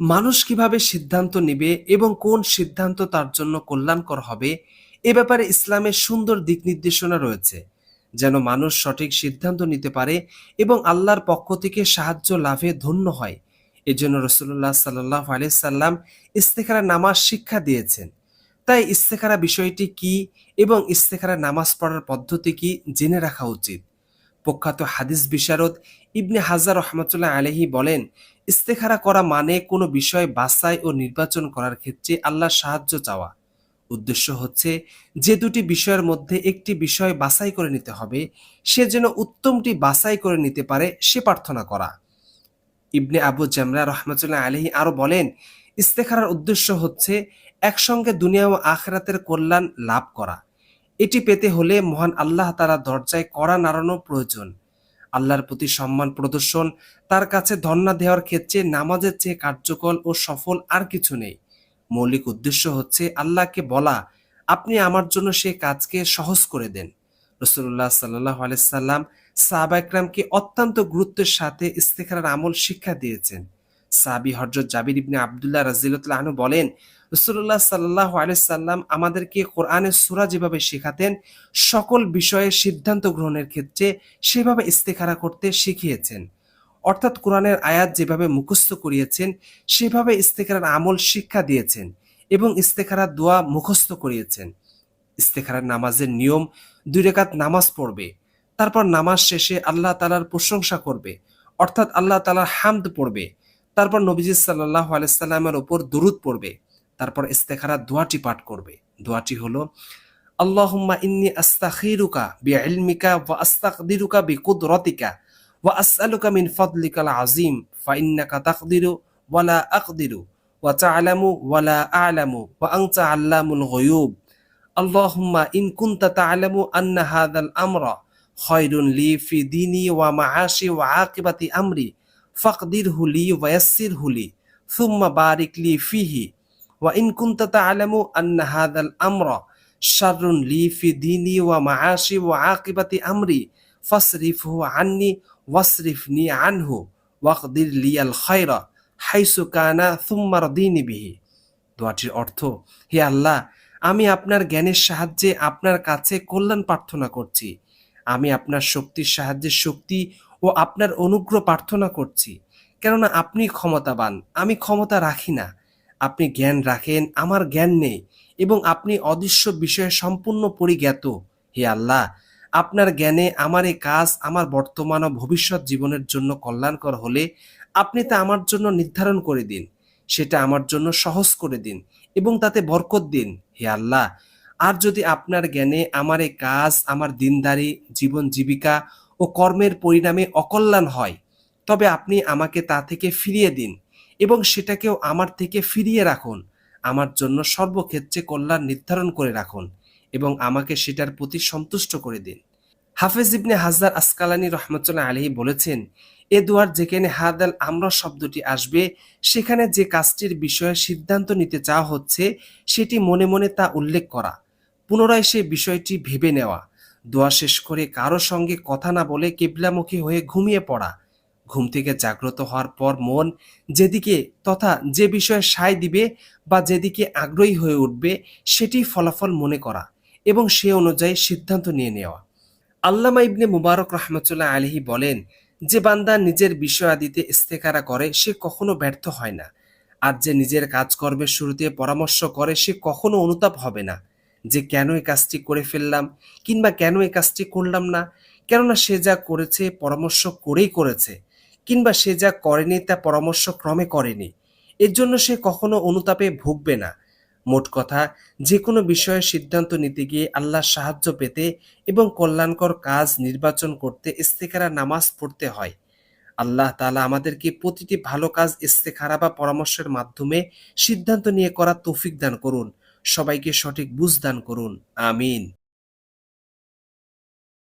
মানুষ কীভাবে সিদ্ধান্ত নেবে এবং কোন সিদ্ধান্ত তার জন্য কল্যাণকর হবে, এ ব্যাপারে ইসলামের সুন্দর দিক নির্দেশনা রয়েছে। যেন মানুষ সঠিক সিদ্ধান্ত নিতে পারে এবং আল্লাহর পক্ষ থেকে সাহায্য লাভে ধন্য হয়। এজন্য রসুল্লাহ সাল্লাহ আলিয়াল্লাম ইস্তেখারা নামাজ শিক্ষা দিয়েছেন। তাই ইস্তেখারা বিষয়টি কি এবং ইস্তেখারা নামাজ পড়ার পদ্ধতি কি জেনে রাখা উচিত। প্রখ্যাত হাদিস বিশারদ ইবনে হাজার রহমতুল্লাহ আলহি বলেন, ইস্তেখারা করা মানে কোনো বিষয় বাছাই ও নির্বাচন করার ক্ষেত্রে আল্লাহর সাহায্য চাওয়া। উদ্দেশ্য হচ্ছে যে দুটি বিষয়ের মধ্যে একটি বিষয় বাছাই করে নিতে হবে, সে যেন উত্তমটি বাছাই করে নিতে পারে সে প্রার্থনা করা। ইবনে আবু জামরা রহমতুল্লাহ আলহি আরও বলেন, ইস্তেখারার উদ্দেশ্য হচ্ছে একসঙ্গে দুনিয়া ও আখরাতের কল্যাণ লাভ করা। এটি পেতে হলে মহান আল্লাহ তারা দরজায় কড়া নাড়ানো প্রয়োজন। আল্লাহর প্রতি সম্মান প্রদর্শন, তার কাছে ধর্ণা দেওয়ার ক্ষেত্রে নামাজের চেয়ে কার্যকর ও সফল আর কিছু নেই। মৌলিক উদ্দেশ্য হচ্ছে আল্লাহকে বলা, আপনি আমার জন্য সে কাজকে সহজ করে দেন। রসুল্লাহ সাল্লাহ আলাইসাল্লাম সাহাবা একরামকে অত্যন্ত গুরুত্বের সাথে ইস্তেখারার আমল শিক্ষা দিয়েছেন। সাবি হজরত জাবির ইবনে আবদুল্লাহ রাজিল্লাহ আনু বলেন রসুল্লাহ সাল্লাহ আলাইসাল্লাম আমাদেরকে কোরআনের সুরা যেভাবে শেখাতেন, সকল বিষয়ে সিদ্ধান্ত গ্রহণের ক্ষেত্রে সেভাবে ইস্তেখারা করতে শিখিয়েছেন। অর্থাৎ কোরআনের আয়াত যেভাবে মুখস্থ করিয়েছেন, সেভাবে ইস্তেখারার আমল শিক্ষা দিয়েছেন এবং ইস্তেখারার দোয়া মুখস্থ করিয়েছেন। ইস্তেখারার নামাজের নিয়ম দুই রেখাত নামাজ পড়বে, তারপর নামাজ শেষে আল্লাহ তালার প্রশংসা করবে, অর্থাৎ আল্লাহ তালার হামদ পড়বে। তারপর নবীজি সাল্লাহ আলাইসাল্লামের ওপর দুরুদ পড়বে, তারপর ইস্তেখারা দোয়াটি পাঠ করবে। দোয়াটি হলো, আল্লাহুম্মা ইন্নি আস্তাখিরুকা বিইলমিকা ওয়া আস্তাকদিরুকা বিকুদরতিকা ওয়া আসআলুকা মিন ফাদলিকাল আযীম, ফাইন্নাকা তাকদিরু ওয়া লা আকদিরু ওয়া তা'লামু ওয়া লা আ'লামু ওয়া আনতা আল্লামুল গুয়ুব। আল্লাহুম্মা ইন কুনতা তা'লামু আন্না হাযাল আমরা খায়রুন লি ফি দীনি ওয়া মাআশি ওয়া আকিবাতি আমরি ফাকদির হুলি ওয়াসির হুলি সুম্মা বারিকলি ফিহি, ওয়া ইনকুন্তা তালামু আন্না হাদাল আমরা শারুন লি ফি দিনি ওয়া মাআশি ওয়া আকিবাতি আমরি, ফাসরিফহু আন্নি ওয়াসরিফনি আনহু, ওয়াকদির লিয়াল খায়রা, হাইসু কানা সুম্মার রদিনি বিহি। দোয়াটির অর্থ, হে আল্লাহ, আমি আপনার জ্ঞানের সাহায্যে আপনার কাছে কল্যাণ প্রার্থনা করছি। আমি আপনার শক্তির সাহায্যে শক্তি ও আপনার অনুগ্রহ প্রার্থনা করছি। কেননা আপনি ক্ষমতাবান, আমি ক্ষমতা রাখি না। আপনি জ্ঞান রাখেন, আমার জ্ঞান নেই, এবং আপনি অদৃশ্য বিষয়ে সম্পূর্ণ পরিজ্ঞাত। হে আল্লাহ, আপনার জ্ঞানে আমার এই কাজ আমার বর্তমান ও ভবিষ্যৎ জীবনের জন্য কল্যাণকর হলে আপনি তা আমার জন্য নির্ধারণ করে দিন। সেটা আমার জন্য সহজ করে দিন এবং তাতে বরকত দিন। হে আল্লাহ, আর যদি আপনার জ্ঞানে আমার এই কাজ, আমার দিনদারি, জীবন জীবিকা ও কর্মের পরিণামে অকল্যাণ হয়, তবে আপনি আমাকে তা থেকে ফিরিয়ে দিন এবং সেটাকেও আমার থেকে ফিরিয়ে রাখুন। আমার জন্য সর্বক্ষেত্রে কল্যাণ নির্ধারণ করে রাখুন এবং আমাকে সেটার প্রতি সন্তুষ্ট করে দিন। হাফেজ ইবনে হাজার আসকালানি রহমতুল্লাহ আলহি বলেছেন, এ দুয়ার যেখানে হাদাল আমরা শব্দটি আসবে, সেখানে যে কাজটির বিষয়ে সিদ্ধান্ত নিতে চাওয়া হচ্ছে, সেটি মনে মনে তা উল্লেখ করা। পুনরায় সে বিষয়টি ভেবে নেওয়া। দোয়া শেষ করে কারও সঙ্গে কথা না বলে কেবলামুখী হয়ে ঘুমিয়ে পড়া। ঘুম থেকে জাগ্রত হওয়ার পর মন যেদিকে তথা যে বিষয়ে সায় দিবে বা যেদিকে আগ্রহী হয়ে উঠবে সেটি ফলাফল মনে করা এবং সে অনুযায়ী সিদ্ধান্ত নিয়ে নেওয়া। আল্লামা ইবনে মুবারক রহমতুল্লাহ আলহি বলেন যে বান্দা নিজের বিষয় আদিতে ইস্তেকারা করে সে কখনো ব্যর্থ হয় না। আর যে নিজের কাজকর্মের শুরুতে পরামর্শ করে সে কখনো অনুতাপ হবে না। যে কেন এই কাজটি করে ফেললাম কিংবা কেন এই কাজটি করলাম না? কেননা সে যা করেছে, পরামর্শ করেই করেছে। কিংবা সে যা করেনি, তা পরামর্শ ক্রমে করেনি। এর জন্য সে কখনো অনুতাপে ভুগবে না। মোট কথা, যে কোনো বিষয়ে সিদ্ধান্ত নিতে গিয়ে আল্লাহর সাহায্য পেতে এবং কল্যাণকর কাজ নির্বাচন করতে ইস্তেখারা নামাজ পড়তে হয়। আল্লাহ তালা আমাদেরকে প্রতিটি ভালো কাজ ইস্তেখারা বা পরামর্শের মাধ্যমে সিদ্ধান্ত নিয়ে করা তৌফিক দান করুন। সবাইকে সঠিক বুঝদান করুন। আমিন।